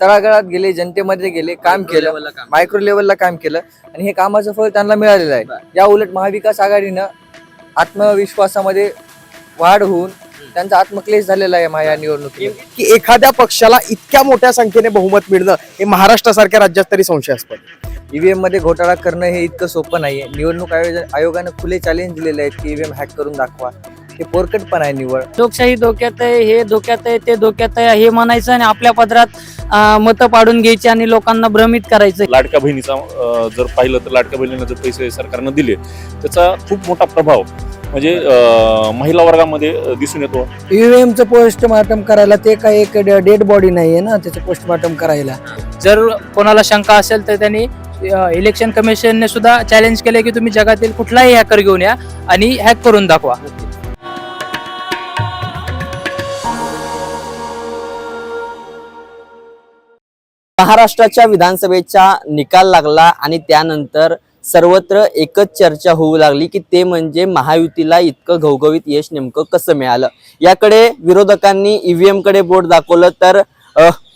तळागाळात गेले जनतेमध्ये गेले काम केलं. मायक्रो लेवलला काम केलं. आणि हे कामाचं फळ त्यांना मिळालेलं आहे. या उलट महाविकास आघाडीनं आत्मविश्वासामध्ये वाढ होऊन त्यांचा आत्मक्लेश झालेला आहे या निवडणुकीत की एखाद्या पक्षाला इतक्या मोठ्या संख्येने बहुमत मिळणं हे महाराष्ट्रासारख्या राज्यात तरी संशयास्पद. ईव्हीएममध्ये घोटाळा करणं हे इतकं सोपं नाहीये. निवडणूक आयोजन आयोगानं खुले चॅलेंज दिलेले आहेत की ईव्हीएम हॅक करून दाखवा. हे पोरकटपण आहे निवड लोकशाही धोक्यात आहे हे धोक्यात आहे ते धोक्यात आहे हे म्हणायचं आणि आपल्या पदरात अं, मतं पाडून घ्यायची आणि लोकांना भ्रमित करायचं. लाडक्या बहिणीचा अं, जर पाहिलं तर लाडक्या बहिणीला जर पैसे सरकारनं दिले त्याचा खूप मोठा प्रभाव म्हणजे अं, महिला वर्गामध्ये अं, दिसून येतो. ईव्हीएमचं पोस्टमार्टम करायला ते काय एक डेड बॉडी नाहीये ना त्याचं पोस्टमार्टम करायला. जर कोणाला शंका असेल तर त्यांनी इलेक्शन कमिशनने सुद्धा चॅलेंज केले की तुम्ही जगातील कुठलाही हॅकर घेऊन या आणि हॅक करून दाखवा. महाराष्ट्राच्या विधानसभेचा निकाल लागला आणि त्यानंतर सर्वत्र एकच चर्चा होऊ लागली की ते म्हणजे महायुतीला इतकं घवघवीत यश नेमकं कसं मिळालं? याकडे विरोधकांनी ईव्हीएमकडे बोट दाखवलं तर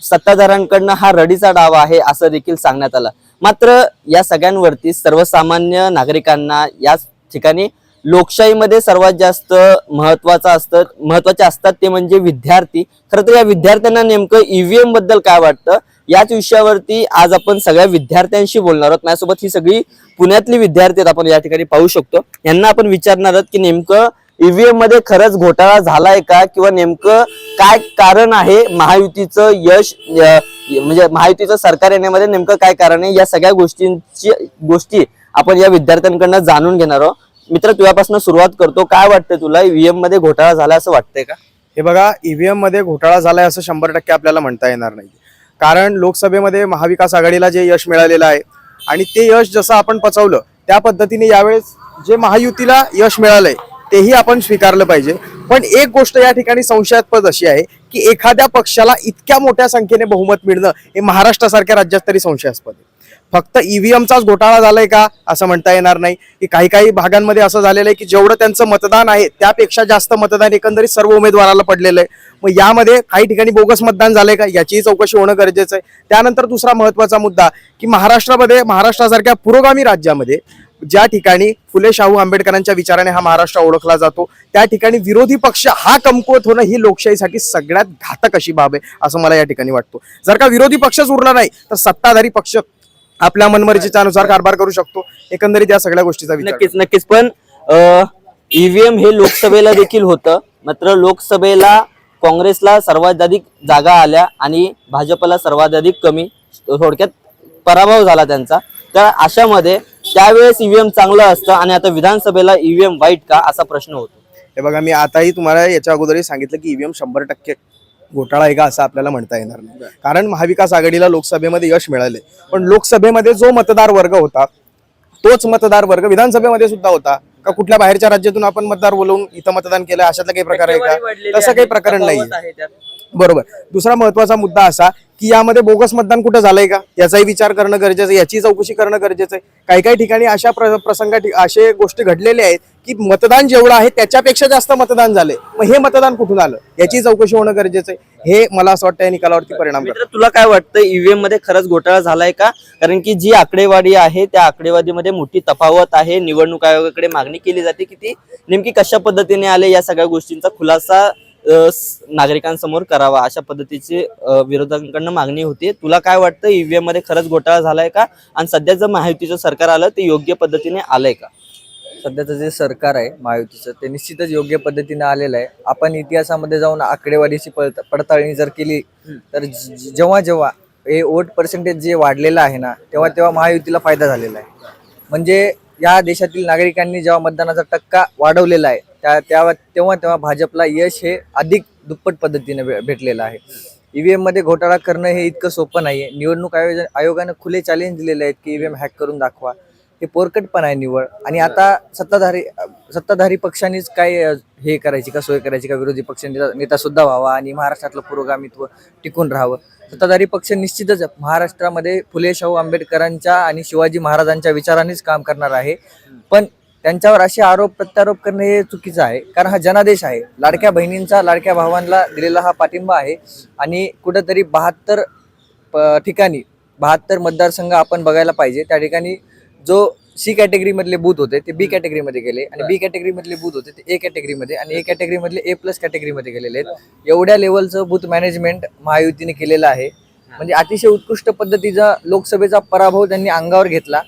सत्ताधाऱ्यांकडनं हा रडीचा डावा आहे असं देखील सांगण्यात आलं. मात्र या सगळ्यांवरती सर्वसामान्य नागरिकांना या ठिकाणी लोकशाहीमध्ये सर्वात जास्त महत्वाचं असतं महत्त्वाचे असतात ते म्हणजे विद्यार्थी. खरं तर या विद्यार्थ्यांना नेमकं ईव्हीएमबद्दल काय वाटतं? याच विषयावरती आज आपण सगळ्या विद्यार्थ्यांशी बोलणार आहोत. माझ्यासोबत ही सगळी पुण्यातली विद्यार्थी आहेत. आपण या ठिकाणी पाहू शकतो. यांना आपण विचारणार आहोत की नेमकं ईव्हीएममध्ये खरंच घोटाळा झालाय का? किंवा नेमकं काय कारण आहे महायुतीचं यश? म्हणजे महायुतीचं सरकार येण्यामध्ये नेमकं काय कारण आहे? या सगळ्या गोष्टींची गोष्टी आपण या विद्यार्थ्यांकडनं जाणून घेणार आहोत. मित्र तुझ्यापासून सुरुवात करतो. काय वाटतं तुला? ईव्हीएममध्ये घोटाळा झाला असं वाटतंय का? हे बघा ईव्हीएममध्ये घोटाळा झालाय असं शंभर टक्के आपल्याला म्हणता येणार नाही. कारण लोकसभेमध्ये महाविकास आघाडीला जे यश मिळालेलं आहे आणि ते यश जसं आपण पचवलं त्या पद्धतीने यावेळेस जे महायुतीला यश मिळालंय तेही आपण स्वीकारलं पाहिजे. पण एक गोष्ट या ठिकाणी संशयास्पद अशी आहे की एखाद्या पक्षाला इतक्या मोठ्या संख्येने बहुमत मिळणं हे महाराष्ट्रासारख्या राज्यात तरी संशयास्पद आहे. फक्त ईव्हीएमचाच घोटाळा झालाय का? असं म्हणता येणार नाही. की काही काही भागांमध्ये असं झालेलं आहे की जेवढं त्यांचं मतदान आहे त्यापेक्षा जास्त मतदान एकंदरीत सर्व उमेदवाराला पडलेलं आहे. मग यामध्ये काही ठिकाणी बोगस मतदान झालंय का? याचीही चौकशी होणं गरजेचं आहे. त्यानंतर दुसरा महत्त्वाचा मुद्दा की महाराष्ट्रामध्ये महाराष्ट्रासारख्या पुरोगामी राज्यामध्ये ज्या ठिकाणी फुले शाहू आंबेडकरांच्या विचाराने हा महाराष्ट्र ओळखला जातो त्या ठिकाणी विरोधी पक्ष हा कमकुवत होणं ही लोकशाहीसाठी सगळ्यात घातक अशी बाब आहे असं मला या ठिकाणी वाटतो. जर का विरोधी पक्षच उरला नाही तर सत्ताधारी पक्ष आपल्या मनमर्जीच्या अनुसार कारभार करू शकतो. एकंदरीत या सगळ्या गोष्टीचा विचार नक्कीच नक्कीच. पण ईव्हीएम हे लोकसभेला देखील होतं. मात्र लोकसभेला काँग्रेसला सर्वात अधिक जागा आल्या आणि भाजपला सर्वात अधिक कमी थोडक्यात पराभव झाला त्यांचा. तर अशामध्ये त्यावेळेस ईव्हीएम चांगलं असतं आणि आता विधानसभेला ईव्हीएम वाईट का असा प्रश्न होतो. हे बघा मी आताही तुम्हाला याच्या अगोदरही सांगितलं की ईव्हीएम शंभर टक्के घोटाळा आहे का असं आपल्याला म्हणता येणार नाही. कारण महाविकास आघाडीला लोकसभेमध्ये यश मिळाले. पण लोकसभेमध्ये जो मतदार वर्ग होता तोच मतदार वर्ग विधानसभेमध्ये सुद्धा होता. का कुठल्या बाहेरच्या राज्यातून आपण मतदार बोलवून इथं मतदान केलं? अशातला काही प्रकार आहे का? तसं काही प्रकरण नाही बरोबर. दुसरा महत्त्वाचा मुद्दा असा की यामध्ये बोगस मतदान कुठं झालंय का? याचाही विचार करणं गरजेचं आहे याची चौकशी करणं गरजेचं आहे. काही काही ठिकाणी अशा प्र- प्रसंगा असे गोष्टी घडलेल्या आहेत की मतदान जेवढं आहे त्याच्यापेक्षा जास्त मतदान झाले मग हे मतदान कुठून आलं? याची चौकशी होणं गरजेचं आहे. हे मला असं वाटतं या निकालावरती परिणाम तुला काय वाटतं? ईव्हीएममध्ये खरंच घोटाळा झालाय का? कारण की जी आकडेवारी आहे त्या आकडेवारीमध्ये मोठी तफावत आहे. निवडणूक आयोगाकडे मागणी केली जाते की ती नेमकी कशा पद्धतीने आले या सगळ्या गोष्टींचा खुलासा नागरिकांसमोर करावा अशा पद्धतीची विरोधकांकडनं मागणी होती. तुला काय वाटतं ईव्हीएममध्ये खरंच घोटाळा झालाय का? आणि सध्या जर महायुतीचं सरकार आलं ते योग्य पद्धतीने आलंय का? सध्याचं जे सरकार आहे महायुतीचं ते निश्चितच योग्य पद्धतीने आलेलं आहे. आपण इतिहासामध्ये जाऊन आकडेवारीची पडत- पडताळणी जर केली तर जेव्हा जेव्हा हे वोट पर्सेंटेज जे वाढलेलं आहे ना तेव्हा तेव्हा महायुतीला फायदा झालेला आहे. म्हणजे या देशातील नागरिकांनी जेव्हा मतदानाचा टक्का वाढवलेला आहे त्या तेव्हा तेव्हा तेव्हा भाजपला यश हे अधिक दुप्पट पद्धतीने भेटलेलं आहे. ईव्हीएममध्ये घोटाळा करणं हे इतकं सोपं नाहीये. निवडणूक आयोजन आयोगानं खुले चॅलेंज दिलेले आहेत की ईव्हीएम हॅक करून दाखवा. हे पोरकटपण आहे निवड आणि आता सत्ताधारी सत्ताधारी पक्षांनीच काय हे करायची का सोय करायची का? विरोधी पक्ष नेता नेता सुद्धा व्हावा आणि महाराष्ट्रातलं पुरोगामित्व टिकून राहावं. सत्ताधारी पक्ष निश्चितच महाराष्ट्रामध्ये फुले शाहू आंबेडकरांच्या आणि शिवाजी महाराजांच्या विचारानेच काम करणार आहे. पण त्यांच्यावर असे आरोप प्रत्यारोप करणे हे चुकीचं आहे. कारण हा जनादेश आहे. लाडक्या बहिणींचा लाडक्या भावांना दिलेला हा पाठिंबा आहे. आणि कुठंतरी बहात्तर प- ठिकाणी बहात्तर मतदारसंघ आपण बघायला पाहिजे. त्या ठिकाणी जो सी कॅटेगरीमधले बूथ होते ते बी कॅटेगरीमध्ये गेले आणि बी कॅटेगरीमधले बूथ होते ते ए कॅटेगरीमध्ये आणि ए कॅटेगरीमधले ए प्लस कॅटेगरीमध्ये गेलेले आहेत. एवढ्या लेवलचं बूथ मॅनेजमेंट महायुतीने केलेलं आहे. म्हणजे अतिशय उत्कृष्ट पद्धतीचा लोकसभेचा पराभव त्यांनी अंगावर घेतला.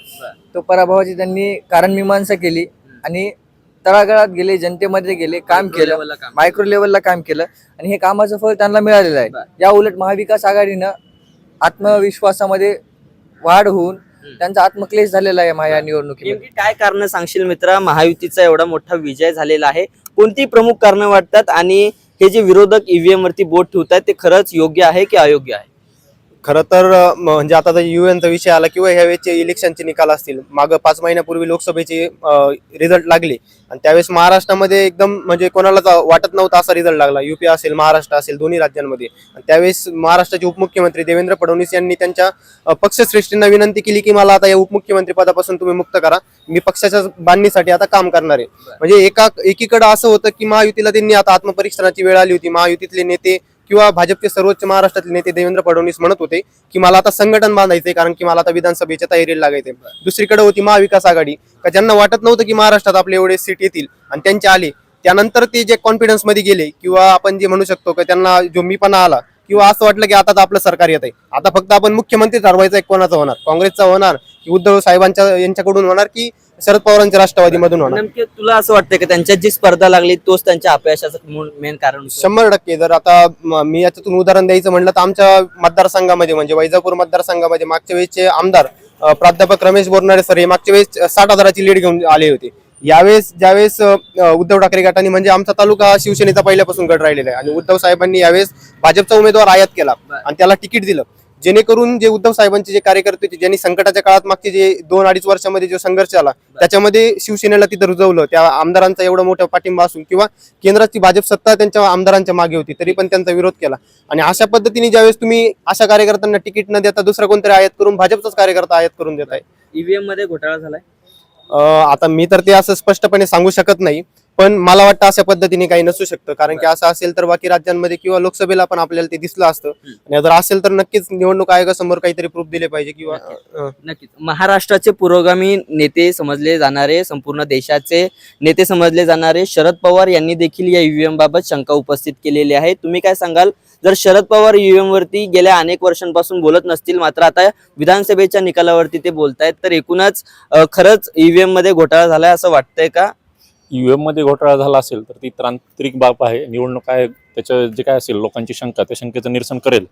तो पराभवाची त्यांनी कारण मीमांसा केली आणि तळागाळात गेले जनतेमध्ये गेले काम केलं मायक्रो लेवलला काम केलं आणि हे कामाचं फळ त्यांना मिळालेलं आहे. या उलट महाविकास आघाडीनं आत्मविश्वासामध्ये वाढ होऊन त्यांचा आत्मक्लेश झालेला आहे या नेमकी काय कारण सांगशील मित्रा? महायुतीचा एवढा मोठा विजय झालेला आहे. कोणती प्रमुख कारणं वाटतात? आणि हे जे विरोधक ईव्हीएम वरती बोट ठेवतात ते खरंच योग्य आहे की अयोग्य आहे? खरं तर म्हणजे आता म्हणजे आता युएनचा विषय आला किंवा ह्या वेळेचे इलेक्शनचे निकाल असतील मागं पाच महिन्यापूर्वी लोकसभेचे रिझल्ट लागले. आणि त्यावेळेस महाराष्ट्रामध्ये एकदम म्हणजे कोणालाच वाटत नव्हता असा रिझल्ट लागला. युपी असेल महाराष्ट्र असेल दोन्ही राज्यांमध्ये. आणि त्यावेळेस महाराष्ट्राचे उपमुख्यमंत्री देवेंद्र फडणवीस यांनी त्यांच्या पक्षश्रेष्ठींना विनंती केली की मला आता या उपमुख्यमंत्री पदापासून तुम्ही मुक्त करा. मी पक्षाच्या बांधणीसाठी आता काम करणार आहे. म्हणजे एका एकीकडे असं होतं की महायुतीला त्यांनी आता आत्मपरीक्षणाची वेळ आली होती. महायुतीतले नेते किंवा भाजपचे सर्वोच्च महाराष्ट्रातले नेते देवेंद्र फडणवीस म्हणत होते की मला आता संघटन बांधायचंय कारण की मला आता विधानसभेच्या तयारीला लागायचे दुसरीकडे होती महाविकास आघाडी. का ज्यांना वाटत नव्हतं की महाराष्ट्रात आपले एवढे सीट येतील आणि त्यांचे आले त्यानंतर ते जे कॉन्फिडन्समध्ये गेले किंवा आपण जे म्हणू शकतो की त्यांना जो मीपणा आला किंवा असं वाटलं की आता तर आपलं सरकार येत आहे आता फक्त आपण मुख्यमंत्री ठरवायचं आहे कोणाचा होणार? काँग्रेसचा होणार की उद्धव साहेबांच्या यांच्याकडून होणार की शरद पवारांच्या राष्ट्रवादीमधून होणार. नेमके तुला असं वाटतं की त्यांच्यात जी स्पर्धा लागली तोच त्यांच्या अपयशाचं मेन कारण होतं? शंभर टक्के. जर आता म- मी याच्यातून उदाहरण द्यायचं म्हणलं तर आमच्या मतदारसंघामध्ये म्हणजे वैजापूर मतदारसंघामध्ये मागच्या वेळेसचे आमदार अ, प्राध्यापक रमेश बोरनारे सर हे मागच्या वेळेस साठ हजाराची लीड घेऊन आले होते. यावेळेस ज्यावेळेस अ, उद्धव ठाकरे गटाने म्हणजे आमचा तालुका हा शिवसेनेचा पहिल्यापासून गट राहिलेला आहे. आणि उद्धव साहेबांनी यावेळेस भाजपचा उमेदवार आयात केला आणि त्याला तिकीट दिलं. जेणेकरून जे उद्धव साहेबांचे जे कार्यकर्ते होते ज्यांनी संकटाच्या काळात मागचे जे दोन अडीच वर्षामध्ये जो संघर्ष आला त्याच्यामध्ये शिवसेनेला तिथं रुजवलं. त्या आमदारांचा एवढा मोठा पाठिंबा असून किंवा केंद्राची भाजप सत्ता त्यांच्या आमदारांच्या मागे होती तरी पण त्यांचा विरोध केला. आणि अशा पद्धतीने ज्यावेळेस तुम्ही अशा कार्यकर्त्यांना तिकीट न देता दुसरा कोणतरी आयात करून भाजपचाच कार्यकर्ता आयात करून देत आहे ईव्हीएममध्ये घोटाळा झालाय? आता मी तर ते असं स्पष्टपणे सांगू शकत नाही. पण मला वाटतं अशा पद्धतीने काही नसू शकतं. कारण की असं असेल तर बाकी राज्यांमध्ये किंवा लोकसभेला पण आपल्याला ते दिसलं असतं. आणि जर असेल तर नक्कीच निवडणूक आयोगासमोर काहीतरी प्रूफ दिले पाहिजे किंवा अं, नक्कीच. महाराष्ट्राचे पुरोगामी नेते समजले जाणारे संपूर्ण देशाचे नेते समजले जाणारे शरद पवार यांनी देखील या ईव्हीएम बाबत शंका उपस्थित केलेली आहे. तुम्ही काय सांगाल? जर शरद पवार ईव्हीएम वरती गेल्या अनेक वर्षांपासून बोलत नसतील मात्र आता विधानसभेच्या निकालावरती ते बोलतायत तर एकूणच अं, खरंच ईव्हीएममध्ये घोटाळा झालाय असं वाटतंय का? ईव्हीएममध्ये घोटाळा झाला असेल तर ती तांत्रिक बाब आहे. निवडणूक आयोग त्याच्या जे काय असेल लोकांची शंका त्या शंकेचं निरसन करेल.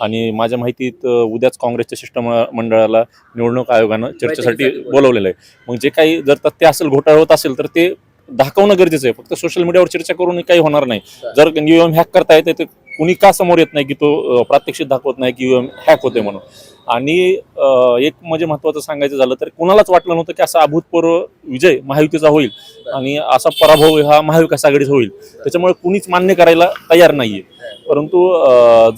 आणि माझ्या माहितीत उद्याच काँग्रेसच्या शिष्टमंडळाला निवडणूक आयोगानं चर्चेसाठी बोलवलेलं आहे. मग जे काही जर तथ्य असेल घोटाळा होत असेल तर ते दाखवणं गरजेचं आहे. फक्त सोशल मीडियावर चर्चा करून काही होणार नाही. जर ईव्हीएम हॅक करता येते तर कुणी का समोर येत नाही की तो प्रात्यक्षिक दाखवत नाही की ईव्हीएम हॅक होते म्हणून? आणि एक म्हणजे महत्वाचं सांगायचं झालं तर कुणालाच वाटलं नव्हतं की असा अभूतपूर्व विजय महायुतीचा होईल आणि असा पराभव हा महाविकास आघाडीचा होईल. त्याच्यामुळे कुणीच मान्य करायला तयार नाहीये. परंतु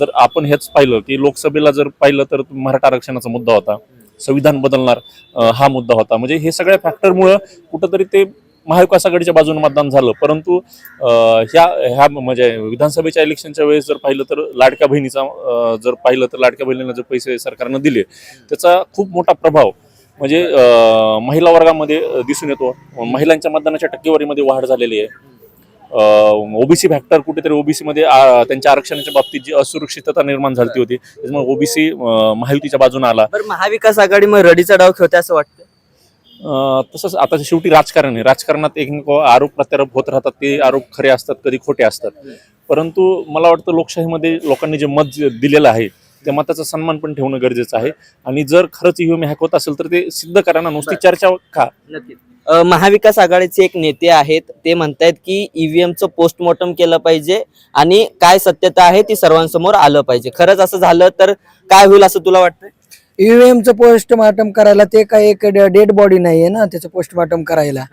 जर आपण हेच पाहिलं की लोकसभेला जर पाहिलं तर मराठा आरक्षणाचा मुद्दा होता. संविधान बदलणार हा मुद्दा होता. म्हणजे हे सगळ्या फॅक्टरमुळं कुठंतरी ते महाविकास आघाडीच्या बाजूने मतदान झालं. परंतु ह्या ह्या म्हणजे विधानसभेच्या इलेक्शनच्या वेळेस जर पाहिलं तर लाडक्या बहिणीचा जर पाहिलं तर लाडक्या बहिणीला जर पैसे सरकारनं दिले त्याचा खूप मोठा प्रभाव म्हणजे महिला वर्गामध्ये दिसून येतो. महिलांच्या मतदानाच्या टक्केवारीमध्ये वाढ झालेली आहे. ओबीसी फॅक्टर कुठेतरी ओबीसीमध्ये त्यांच्या आरक्षणाच्या बाबतीत जी असुरक्षितता निर्माण झाली होती त्याच्यामुळे ओबीसी महायुतीच्या बाजूने आला. महाविकास आघाडी मग रडीचा डाव खेळते असं वाटतं तसंच आता शेवटी राजकारण आहे. राजकारणात एक आरोप प्रत्यारोप होत राहतात. ते आरोप खरे असतात कधी खोटे असतात. परंतु मला वाटतं लोकशाहीमध्ये लोकांनी जे मत दिलेलं आहे त्या मताचा सन्मान पण ठेवणं गरजेचं आहे. आणि जर खरंच ईव्हीएम हॅक होत असेल तर ते सिद्ध करा ना. नुसती चर्चा का महाविकास आघाडीचे एक नेते आहेत. ते म्हणतायत की ईव्हीएमचं पोस्टमॉर्टम केलं पाहिजे आणि काय सत्यता आहे ती सर्वांसमोर आलं पाहिजे. खरंच असं झालं तर काय होईल असं तुला वाटतंय? ईव्हीएमचं पोस्टमार्टम करायला ते काय एक डेड बॉडी नाहीये ना त्याचं पोस्टमार्टम करायला.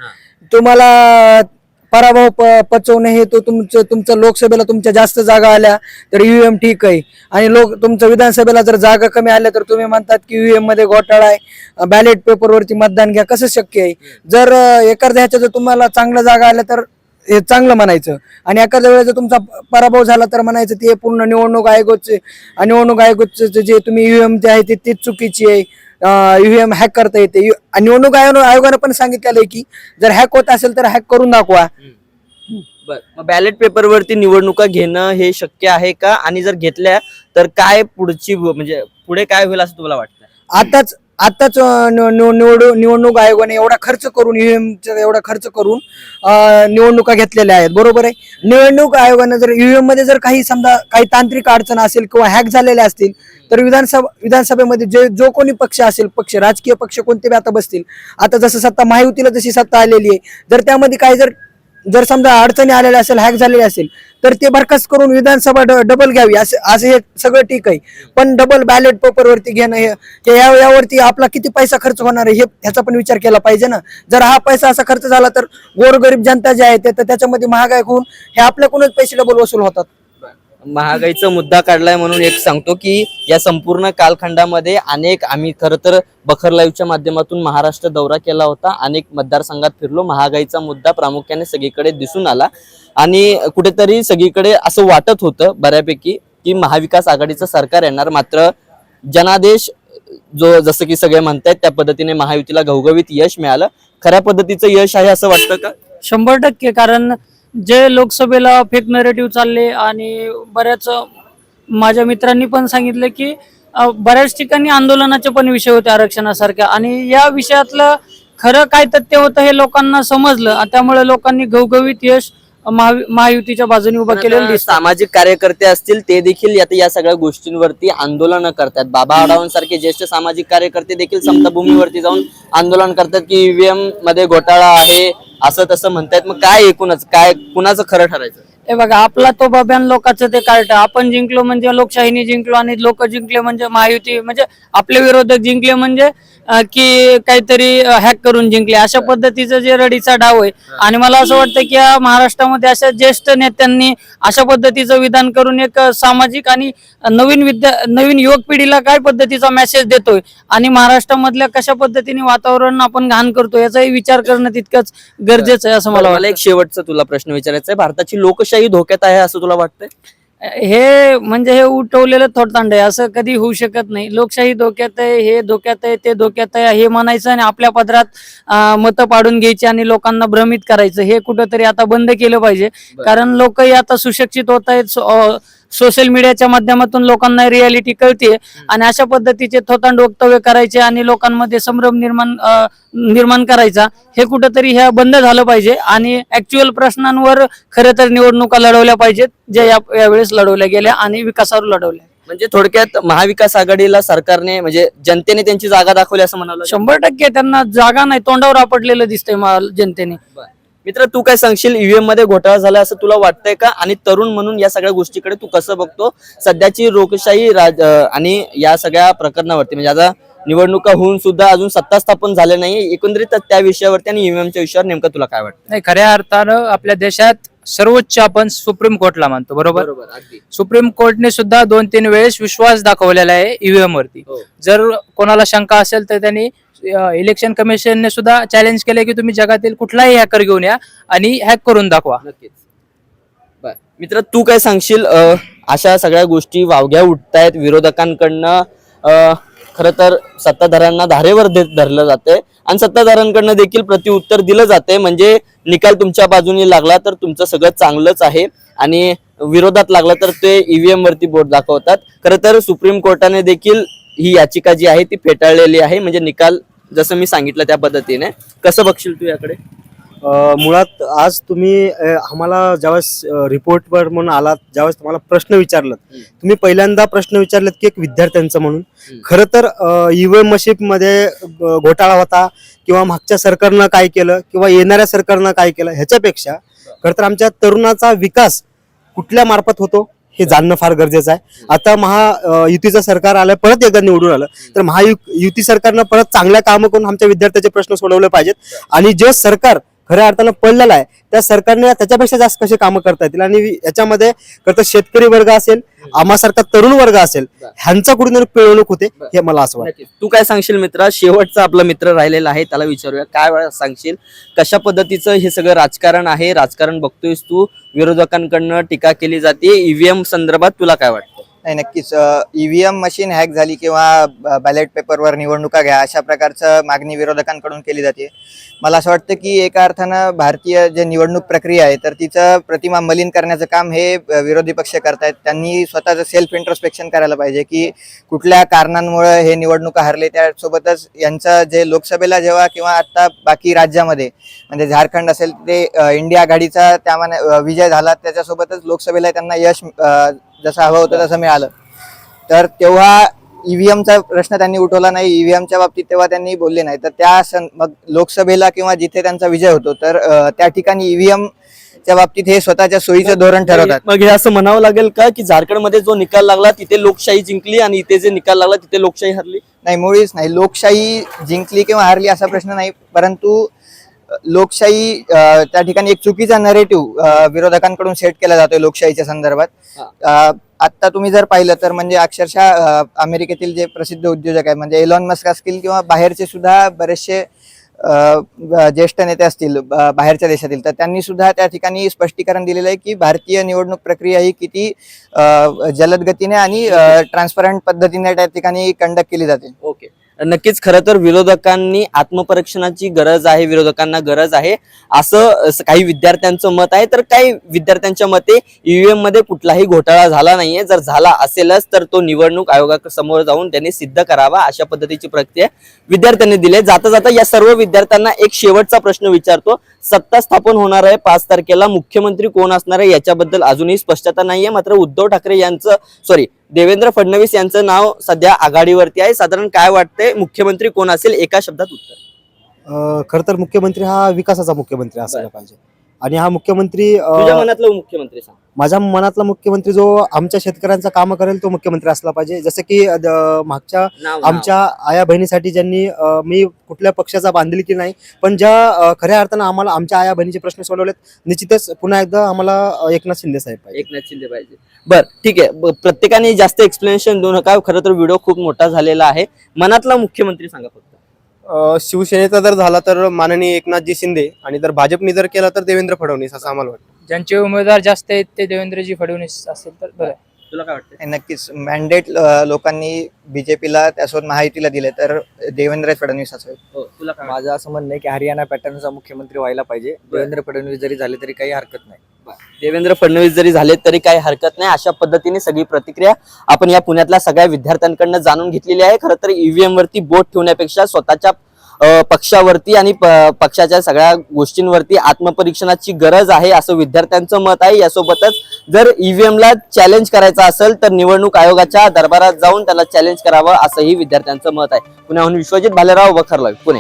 तुम्हाला पराभव प- पचवणे हे तो तुमचं तुमचं लोकसभेला तुमच्या जास्त जागा आल्या तर ईव्हीएम ठीक आहे. आणि लोक तुमचं विधानसभेला जर जागा कमी आल्या तर तुम्ही म्हणतात की ईव्हीएममध्ये घोटाळा आहे. बॅलेट पेपरवरती मतदान घ्या कसं शक्य आहे? जर एखाद्या ह्याच्या जर तुम्हाला चांगल्या जागा आल्या तर हे चांगलं म्हणायचं. आणि एखाद्या वेळेस तुमचा पराभव झाला तर म्हणायचं ते पूर्ण निवडणूक आयोगाचे निवडणूक आयोगाचे जे तुम्ही ईव्हीएम जे आहे ते तीच चुकीची आहे. ईव्हीएम हॅक करता येते निवडणूक आयोग आयोगानं पण सांगितलेलं आहे की जर हॅक होत असेल तर हॅक करून दाखवा. बॅलेट पेपरवरती निवडणुका घेणं हे शक्य आहे का? आणि जर घेतल्या तर काय पुढची म्हणजे पुढे काय होईल असं तुम्हाला वाटतं आताच आताच निवडणूक निव- निवडणूक आयोगाने एवढा खर्च करून ईव्हीएम एवढा खर्च करून निवडणुका घेतलेल्या आहेत. बरोबर आहे? निवडणूक आयोगाने जर ईव्हीएममध्ये जर काही समजा काही तांत्रिक अडचण असेल किंवा हॅक झालेल्या असतील तर विधानसभा विधानसभेमध्ये जे जो कोणी पक्ष असेल पक्ष राजकीय पक्ष कोणते बी आता बसतील. आता जसं सत्ता महायुतीला जशी सत्ता आलेली आहे जर त्यामध्ये काही जर जर समजा अडचणी आलेल्या असेल हॅक झालेले असेल तर ते बरखास्त करून विधानसभा ड- डबल घ्यावी. असं असं हे सगळं ठीक आहे. पण डबल बॅलेट पेपरवरती घेणं हे या यावरती आपला किती पैसा खर्च होणार आहे हे ह्याचा पण विचार केला पाहिजे ना. जर हा पैसा असा खर्च झाला तर गोरगरीब जनता जी आहे ते तर त्याच्यामध्ये महागाई होऊन हे आपल्याकडूनच पैसे डबल वसूल होतात. महागाईचा मुद्दा काढलाय म्हणून एक सांगतो की या संपूर्ण कालखंडामध्ये अनेक आम्ही खरं तर बखर लाईव्हच्या माध्यमातून महाराष्ट्र दौरा केला होता. अनेक मतदारसंघात फिरलो. महागाईचा मुद्दा प्रामुख्याने सगळीकडे दिसून आला. आणि कुठेतरी सगळीकडे असं वाटत होतं बऱ्यापैकी की महाविकास आघाडीचं सरकार येणार. मात्र जनादेश जो जसं की सगळे म्हणतायत त्या पद्धतीने महायुतीला घवघवीत यश मिळालं. खऱ्या पद्धतीचं यश आहे असं वाटतं का? शंभर टक्के. कारण जे लोकसभेला फेक नरेटिव्ह चालले आणि बऱ्याच माझ्या मित्रांनी पण सांगितलं की बऱ्याच ठिकाणी आंदोलनाचे पण विषय होते आरक्षणासारख्या. आणि या विषयातलं खरं काय तथ्य होतं हे लोकांना समजलं त्यामुळे लोकांनी घवघवीत यश महायुतीच्या बाजूने उभं केलेलं सामाजिक कार्यकर्ते असतील ते देखील या सगळ्या गोष्टींवरती आंदोलन करतात. बाबा आढावांसारखे ज्येष्ठ सामाजिक कार्यकर्ते देखील समताभूमीवरती जाऊन आंदोलन करतात की ईव्हीएममध्ये घोटाळा आहे असं तसं म्हणतायत मग काय एकूणच काय कुणाचं खरं ठरायचं? हे बघा आपला तो बाब्यान लोकांचं ते कार्ट आपण जिंकलो म्हणजे लोकशाहीने जिंकलो आणि लोक जिंकले म्हणजे महायुती म्हणजे आपले विरोधक जिंकले म्हणजे की काहीतरी हॅक करून जिंकले. अशा पद्धतीचं जे रडीचा डाव आहे. आणि मला असं वाटतं की या महाराष्ट्रामध्ये अशा ज्येष्ठ नेत्यांनी अशा पद्धतीचं विधान करून एक सामाजिक आणि नवीन विद्या नवीन युवक पिढीला काय पद्धतीचा मेसेज देतोय? आणि महाराष्ट्रामधल्या कशा पद्धतीने वातावरण आपण घाण करतो याचाही विचार करणं तितकंच गरजेचं आहे असं मला मला वाटतं. एक शेवटचा तुला प्रश्न विचारायचा आहे. भारताची लोकशाही धोक्यात आहे असं तुला वाटतंय? हे म्हणजे हे उठवलेलं थोडतांड आहे. असं कधी होऊ शकत नाही. लोकशाही धोक्यात आहे हे धोक्यात आहे ते धोक्यात आहे हे म्हणायचं आणि आपल्या पदरात मतं पाडून घ्यायची आणि लोकांना भ्रमित करायचं. हे कुठंतरी आता बंद केलं पाहिजे. कारण लोकही आता सुशिक्षित होत आहेत सोशल मीडियाच्या माध्यमातून लोकांना रियालिटी कळते आणि अशा पद्धतीचे थोतांड वक्तव्य करायचे आणि लोकांमध्ये संभ्रम निर्माण निर्माण करायचा हे कुठंतरी ह्या बंद झालं पाहिजे. आणि ऍक्च्युअल प्रश्नांवर खरं तर निवडणुका लढवल्या पाहिजेत जे या यावेळेस लढवल्या गेल्या आणि विकासावर लढवल्या. म्हणजे थोडक्यात महाविकास आघाडीला सरकारने म्हणजे जनतेने त्यांची जागा दाखवली असं म्हणावं लागेल. शंभर टक्के त्यांना जागा नाही तोंडावर आपटलेलं दिसतंय जनतेने. मित्र तू काय सांगशील? ईव्हीएममध्ये घोटाळा झाला असं तुला वाटतंय का? आणि तरुण म्हणून या सगळ्या गोष्टीकडे तू कसं बघतो? सध्याची लोकशाही राज आणि या सगळ्या प्रकरणावरती म्हणजे आता निवडणुका होऊन सुद्धा अजून सत्ता स्थापन झाले नाही एकंदरीत त्या विषयावरती आणि ईव्हीएमच्या विषयावर नेमकं तुला काय वाटतं? नाही खऱ्या अर्थानं आपल्या देशात सर्वोच्च आपण सुप्रीम कोर्टला मानतो बरोबर? सुप्रीम कोर्टने सुद्धा दोन तीन वेळेस विश्वास दाखवलेला आहे ईव्हीएम वरती. हो. जर कोणाला शंका असेल तर त्यांनी इलेक्शन कमिशनने सुद्धा चॅलेंज केले की तुम्ही जगातील कुठलाही हॅकर घेऊन या आणि हॅक करून दाखवा. नक्कीच. बर. मित्र तू काय सांगशील? अं, अशा सगळ्या गोष्टी वावग्या उठतायत विरोधकांकडनं. खर खरं तर सत्ताधाऱ्यांना धारेवर धरलं जाते आणि सत्ताधाऱ्यांकडनं देखील प्रतिउत्तर दिलं जाते म्हणजे निकाल तुमच्या बाजूने लागला तर तुमचं सगळं चांगलंच आहे आणि विरोधात लागला तर ते ईव्हीएम वरती बोट दाखवतात. खरं तर सुप्रीम कोर्टाने देखील ही याचिका जी आहे ती फेटाळलेली आहे. म्हणजे निकाल जसं मी सांगितलं त्या पद्धतीने. कसं बघशील तू याकडे? अ, मुळात आज तुम्ही अ, आम्हाला ज्यावेळेस रिपोर्टवर म्हणून आलात ज्यावेळेस तुम्हाला प्रश्न विचारलात हम्म. तुम्ही पहिल्यांदा प्रश्न विचारलात की एक विद्यार्थ्यांचं म्हणून. खरं तर ईव्हीएम मशीन मध्ये अ, घोटाळा होता किंवा मागच्या सरकारनं काय केलं किंवा येणाऱ्या सरकारनं काय केलं ह्याच्यापेक्षा खरं तर आमच्या तरुणाचा विकास कुठल्या मार्फत होतो? हे जाणणं फार गरजेचं आहे. आता महा युतीचं सरकार आलं परत एकदा निवडून आलं. तर महायु युती सरकारनं परत चांगल्या कामं करून आमच्या विद्यार्थ्याचे प्रश्न सोडवले पाहिजेत. आणि जे सरकार खऱ्या अर्थानं पडलेला आहे. त्या सरकारने त्याच्यापेक्षा जास्त कसे कामं करता येतील आणि याच्यामध्ये करता शेतकरी वर्ग असेल आम्हासारखा तरुण वर्ग असेल ह्यांचा कुठेतरी पिळवणूक होते हे मला असं वाटतं. तू काय सांगशील मित्रा? शेवटचा आपला मित्र राहिलेला आहे त्याला विचारूया. काय वेळा सांगशील? कशा पद्धतीचं हे सगळं राजकारण आहे? राजकारण बघतोयस तू? विरोधकांकडनं टीका केली जाते. ईव्हीएम संदर्भात तुला काय वाटतं? नाही नक्कीच. ईव्हीएम मशीन हॅक झाली किंवा बॅलेट पेपरवर निवडणुका घ्या अशा प्रकारचं मागणी विरोधकांकडून केली जाते. मला असं वाटतं की एका अर्थानं भारतीय जे निवडणूक प्रक्रिया आहे तर तिचं प्रतिमा मलिन करण्याचं काम हे विरोधी पक्ष करतायत. त्यांनी स्वतःचं सेल्फ इंट्रोस्पेक्शन करायला पाहिजे की कुठल्या कारणांमुळे हे निवडणुका हरले त्यासोबतच यांचं जे लोकसभेला जेव्हा किंवा आत्ता बाकी राज्यामध्ये म्हणजे झारखंड असेल ते इंडिया आघाडीचा त्यामाने विजय झाला त्याच्यासोबतच लोकसभेला त्यांना यश जसं हवं होतं तसं मिळालं. तर तेव्हा ईव्हीएमचा प्रश्न त्यांनी उठवला नाही. ईव्हीएमच्या बाबतीत तेव्हा त्यांनी बोलले नाही. तर त्या मग लोकसभेला किंवा जिथे त्यांचा विजय होतो तर त्या ठिकाणी ईव्हीएम च्या बाबतीत हे स्वतःच्या सोयीचं धोरण ठरवतात. मग हे असं म्हणावं लागेल का की झारखंडमध्ये जो निकाल लागला तिथे लोकशाही जिंकली आणि इथे जे निकाल लागला तिथे लोकशाही हरली? नाही मुळीच नाही. लोकशाही जिंकली किंवा हारली असा प्रश्न नाही. परंतु लोकशाही त्या ठिकाणी एक चुकीचा नरेटिव्ह विरोधकांकडून सेट केला जातोय लोकशाहीच्या संदर्भात. अ, आता तुम्ही जर पाहिलं तर म्हणजे अक्षरशः अमेरिकेतील जे प्रसिद्ध उद्योजक आहेत म्हणजे एलॉन मस्क असतील किंवा बाहेरचे सुद्धा बरेचसे ज्येष्ठ नेते असतील बाहेरच्या देशातील तर त्यांनी सुद्धा त्या ठिकाणी स्पष्टीकरण दिलेलं आहे की भारतीय निवडणूक प्रक्रिया ही किती जलद गतीने आणि ट्रान्सपरंट पद्धतीने त्या ठिकाणी कंडक्ट केली जाते. ओके नक्कीच खरं तर विरोधकांनी आत्मपरीक्षणाची गरज आहे विरोधकांना गरज आहे. असं काही विद्यार्थ्यांचं मत आहे. तर काही विद्यार्थ्यांच्या मते ईव्हीएममध्ये कुठलाही घोटाळा झाला नाहीये. जर झाला असेलच तर तो निवडणूक आयोगासमोर जाऊन त्यांनी सिद्ध करावा अशा पद्धतीची प्रक्रिया विद्यार्थ्यांनी दिली जाता जाता या सर्व विद्यार्थ्यांना एक शेवटचा प्रश्न विचारतो. सत्ता स्थापन होणार आहे पाच तारखेला. मुख्यमंत्री कोण असणार आहे याच्याबद्दल अजूनही स्पष्टता नाहीये. मात्र उद्धव ठाकरे यांचं सॉरी देवेंद्र फडणवीस यांचं नाव सध्या आघाडीवरती आहे. साधारण काय वाटतंय? मुख्यमंत्री कोण असेल? एका शब्दात उत्तर. खरं तर मुख्यमंत्री हा विकासाचा मुख्यमंत्री असायला पाहिजे. आणि हा मुख्यमंत्री अं, तुझ्या मनातलं मुख्यमंत्री सांग. माझ्या मनातला मुख्यमंत्री जो आमच्या शेतकऱ्यांचं काम करेल तो मुख्यमंत्री असला पाहिजे. जसं की अं, द- मागच्या नाव आमच्या आया बहिणीसाठी ज्यांनी अं, मी कुठल्या पक्षाचा बांधिलकी नाही पण ज्या अं, खऱ्या अर्थानं आम्हाला आमच्या आया बहिणीचे प्रश्न सोडवलेत निश्चितच पुन्हा एकदा आम्हाला अं, एकनाथ शिंदे साहेब पाहिजे. एकनाथ शिंदे पाहिजे. बर ठीक आहे. ब- प्रत्येकाने जास्त एक्सप्लेनेशन देऊ नका. खरं तर व्हिडिओ खूप मोठा झालेला आहे. मनातला मुख्यमंत्री सांगा फक्त. शिवसेनेचा जर झाला तर माननीय एकनाथजी शिंदे आणि जर भाजपने जर केला तर देवेंद्र फडणवीस असं आम्हाला वाटतं ज्यांचे उमेदवार जास्त आहेत ते देवेंद्रजी फडणवीस असेल तर बरं आहे. तुला काय वाटतं नक्कीच. मॅन्डेट लोकांनी बीजेपीला त्यासोबत महायुतीला दिले तर देवेंद्र फडणवीस असावे हो, तुला काय माझं असं म्हणणं आहे की हरियाणा पॅटर्नचा मुख्यमंत्री व्हायला पाहिजे. देवेंद्र फडणवीस जरी झाले तरी काही हरकत नाही. देवेंद्र फडणवीस जरी झाले तरी काही हरकत नाही. अशा पद्धतीने सगळी प्रतिक्रिया आपण या पुण्यातल्या सगळ्या विद्यार्थ्यांकडनं जाणून घेतलेली आहे. खरं तर ईव्हीएम वरती बोट ठेवण्यापेक्षा स्वतःच्या पक्षावरती आणि पक्षाच्या सगळ्या गोष्टींवरती आत्मपरीक्षणाची गरज आहे असं विद्यार्थ्यांचं मत आहे. यासोबतच जर ईव्हीएमला चॅलेंज करायचं असेल तर निवडणूक आयोगाच्या दरबारात जाऊन त्याला चॅलेंज करावं असंही विद्यार्थ्यांचं मत आहे. पुण्याहून विश्वजित भालेराव वखरला पुणे.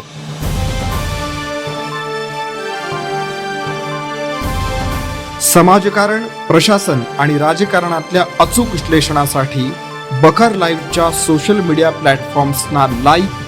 समाजकारण प्रशासन आणि राजकारणातल्या अचूक विश्लेषणासाठी बखर लाईव्हच्या सोशल मीडिया प्लॅटफॉर्म्सना लाईक